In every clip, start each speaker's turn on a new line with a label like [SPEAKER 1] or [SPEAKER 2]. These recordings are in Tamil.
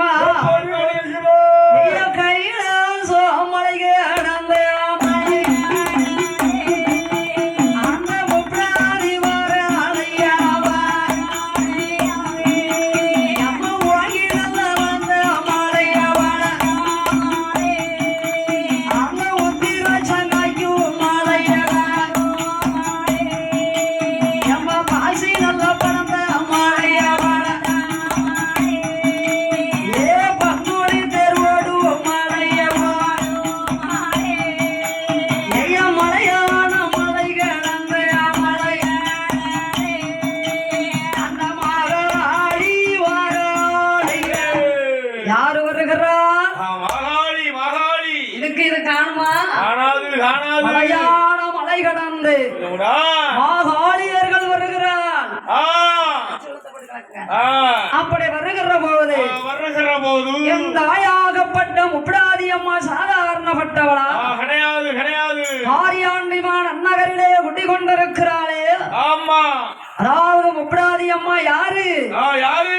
[SPEAKER 1] 啊。வருகிறார். அப்படி வருகிற போது
[SPEAKER 2] வருகிற போது
[SPEAKER 1] என் தாயாகப்பட்ட முப்பிடாதி அம்மா சாதாரணப்பட்டவளா?
[SPEAKER 2] கிடையாது கிடையாது.
[SPEAKER 1] ஆரியாண்டிமான் அந்நகரிலே குடி கொண்டிருக்கிறாளே
[SPEAKER 2] ஆமா.
[SPEAKER 1] அதாவது முப்பிடாதி அம்மா யாரு?
[SPEAKER 2] யாரு?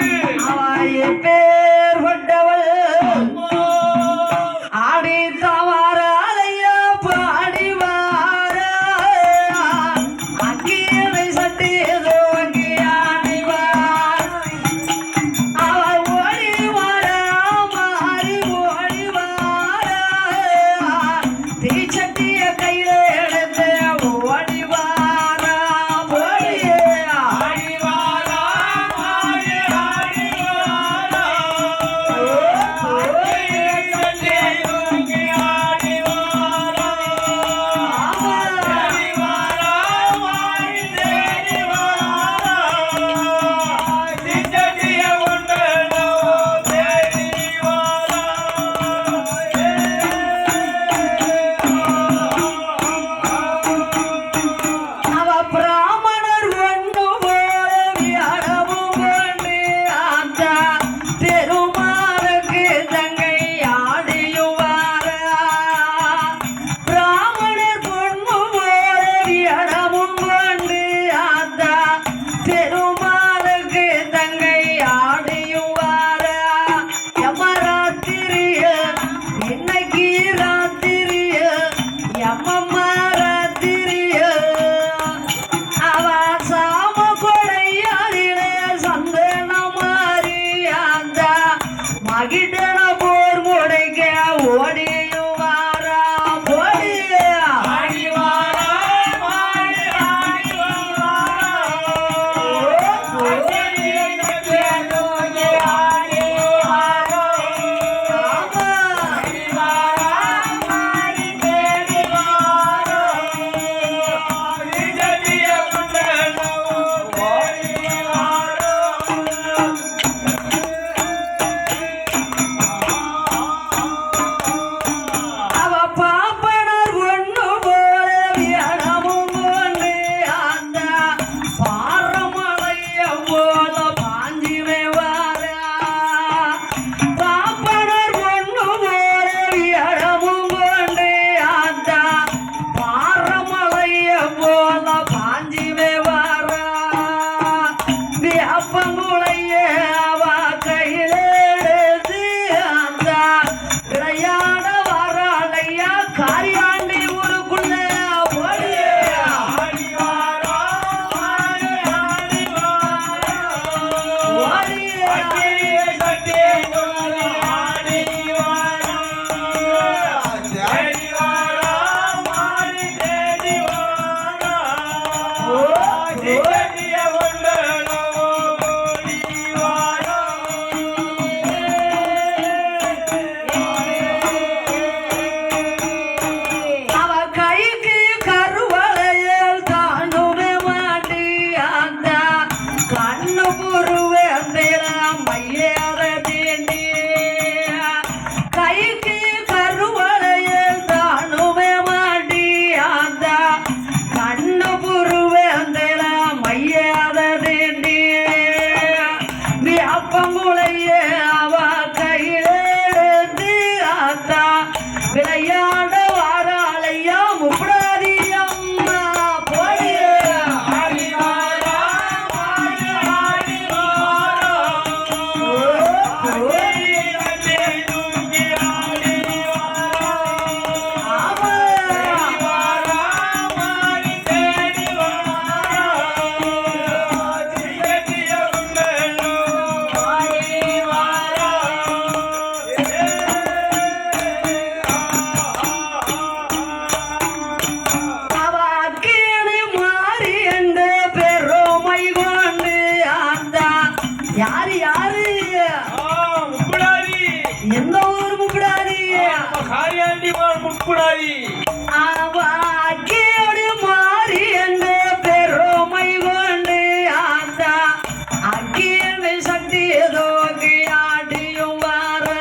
[SPEAKER 2] Amen. கூடாது
[SPEAKER 1] அவ மாறி என்று பெருமை கொண்டு அந்த அக்கியமை சக்தி தோக்கி ஆடியும் வாரா.